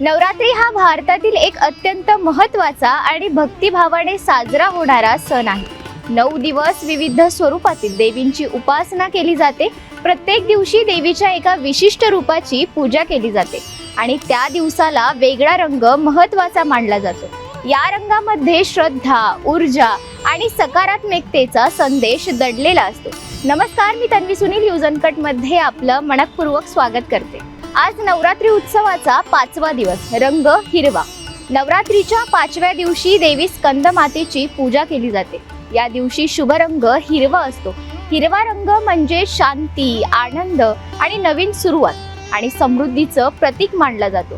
नवरात्री हा भारतातील एक अत्यंत महत्त्वाचा आणि भक्तिभावाने साजरा होणारा सण आहे. नऊ दिवस विविध स्वरूपातील देवींची उपासना केली जाते. प्रत्येक दिवशी देवीच्या एका विशिष्ट रूपाची पूजा केली जाते आणि त्या दिवसाला वेगळा रंग महत्त्वाचा मानला जातो. या रंगामध्ये श्रद्धा ऊर्जा आणि सकारात्मकतेचा संदेश दडलेला असतो. नमस्कार मी तन्वी सुनील युजनकटमध्ये आपलं मनपूर्वक स्वागत करते. आज नवरात्री उत्सवाचा पाचवा दिवस रंग हिरवा. नवरात्रीच्या पाचव्या दिवशी देवी स्कंदमातेची पूजा केली जाते. या दिवशी शुभ रंग हिरवा असतो. हिरवा रंग म्हणजे शांती आनंद आणि नवीन सुरुवात आणि समृद्धीचं प्रतीक मानला जातो.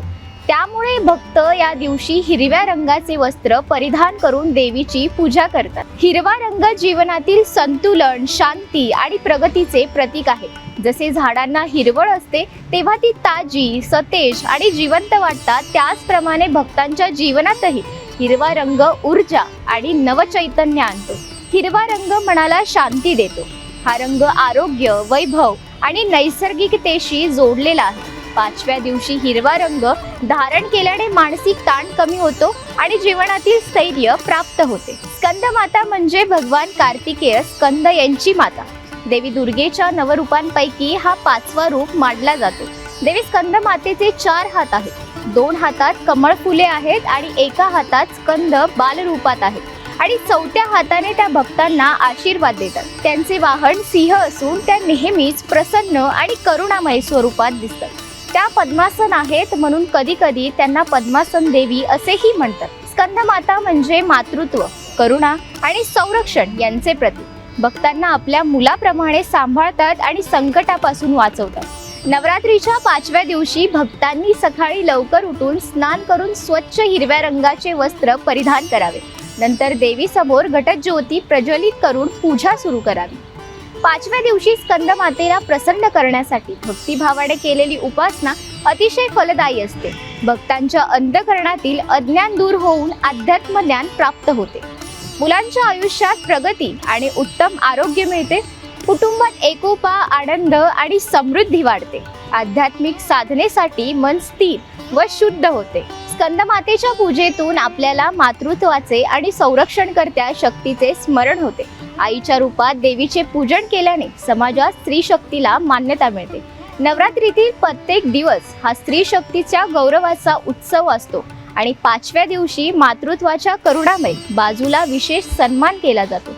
त्यामुळे भक्त या दिवशी हिरव्या रंगाचे वस्त्र परिधान करून देवीची पूजा करतात. हिरवा रंग जीवनातील संतुलन शांती आणि प्रगतीचे प्रतीक आहे. जसे झाडांना हिरवळ असते तेव्हा ती ताजी सतेज आणि जिवंत वाटतात. त्याचप्रमाणे भक्तांच्या जीवनातही हिरवा रंग ऊर्जा आणि नवचैतन्य आणतो. हिरवा रंग मनाला शांती देतो. हा रंग आरोग्य वैभव आणि नैसर्गिकतेशी जोडलेला आहे. पाचव्या दिवशी हिरवा रंग धारण केल्याने मानसिक ताण कमी होतो आणि जीवनातील स्थैर्य प्राप्त होते. स्कंद माता म्हणजे भगवान कार्तिकेय स्कंद यांची माता. देवी दुर्गेच्या नवरूपांपैकी हा पाचवा रूप मानला जातो. देवी स्कंद मातेचे चार हात आहेत. दोन हातात कमळ फुले आहेत आणि एका हातात स्कंद बालरूपात आहेत. आणि चौथ्या हाताने त्या भक्तांना आशीर्वाद देतात. त्यांचे वाहन सिंह असून त्या नेहमीच प्रसन्न आणि करुणामय स्वरूपात दिसतात. त्या पद्मासन आहेत म्हणून कधी कधी त्यांना पद्मासन देवी असेही म्हणतात. स्कंद माता म्हणजे मातृत्व करुणा आणि संरक्षण यांचे प्रतीक. भक्तांना आपल्या मुलाप्रमाणे सांभाळतात आणि संकटापासून वाचवतात. नवरात्रीच्या पाचव्या दिवशी भक्तांनी सकाळी लवकर उठून स्नान करून स्वच्छ हिरव्या रंगाचे वस्त्र परिधान करावे. नंतर देवीसमोर घटज्योती प्रज्वलित करून पूजा सुरू करावी. पाचव्या दिवशी स्कंद मातेला प्रसन्न करण्यासाठी भक्तिभावाने केलेली उपासना अतिशय फलदायी असते. भक्तांच्या अंधकरणातील अज्ञान दूर होऊन अध्यात्म ज्ञान प्राप्त होते. मुलांच्या आयुष्यात प्रगती आणि उत्तम आरोग्य मिळते. कुटुंबात एकोपा आनंद आणि समृद्धी वाढते. आध्यात्मिक साधनेसाठी मन स्थिर व शुद्ध होते. स्कंद मातेच्या पूजेतून आपल्याला मातृत्वाचे आणि संरक्षणकर्त्या शक्तीचे स्मरण होते. आईच्या रूपात देवीचे पूजन केल्याने समाजात स्त्री शक्तीला मान्यता मिळते. नवरात्रीतील प्रत्येक दिवस हा स्त्री शक्तीच्या गौरवाचा उत्सव असतो आणि पाचव्या दिवशी मातृत्वाच्या करुणामय बाजूला विशेष सन्मान केला जातो.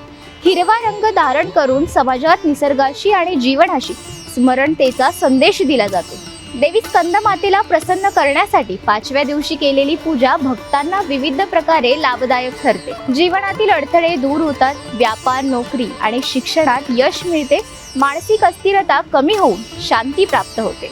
हिरवा रंग धारण करून समाजात निसर्गाशी आणि जीवनाशी स्मरणतेचा संदेश दिला जातो. देवी स्कंदमातेला प्रसन्न करण्यासाठी पाचव्या दिवशी केलेली पूजा भक्तांना विविध प्रकारे लाभदायक ठरते. जीवनातील अडथळे दूर होतात व्यापार नोकरी आणि शिक्षणात यश मिळते मानसिक अस्थिरता कमी होऊन शांती प्राप्त होते.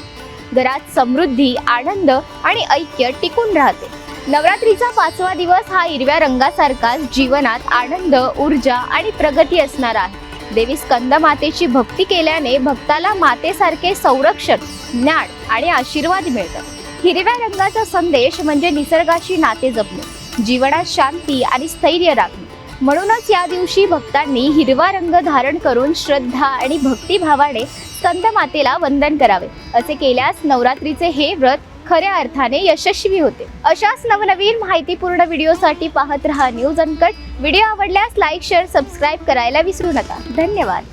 घरात समृद्धी आनंद आणि ऐक्य टिकून राहते. नवरात्रीचा पाचवा दिवस हा हिरव्या रंगासारखा जीवनात आनंद ऊर्जा आणि प्रगती असणार आहे. देवी स्कंदमातेची भक्ती केल्याने भक्ताला मातेसारखे संरक्षण ज्ञान आणि आशीर्वाद मिळतात हिरव्या रंगाचा संदेश म्हणजे निसर्गाशी नाते जपणे. जीवनात शांती आणि स्थैर्य राखणे. म्हणूनच या दिवशी भक्तांनी हिरवा रंग धारण करून श्रद्धा आणि भक्तिभावाने संत मातेला वंदन करावे. असे केल्यास नवरात्रीचे हे व्रत खऱ्या अर्थाने यशस्वी होते. अशाच नवनवीन माहितीपूर्ण व्हिडिओसाठी पाहत रहा न्यूज अनकट. व्हिडिओ आवडल्यास लाईक शेअर सबस्क्राईब करायला विसरू नका. धन्यवाद.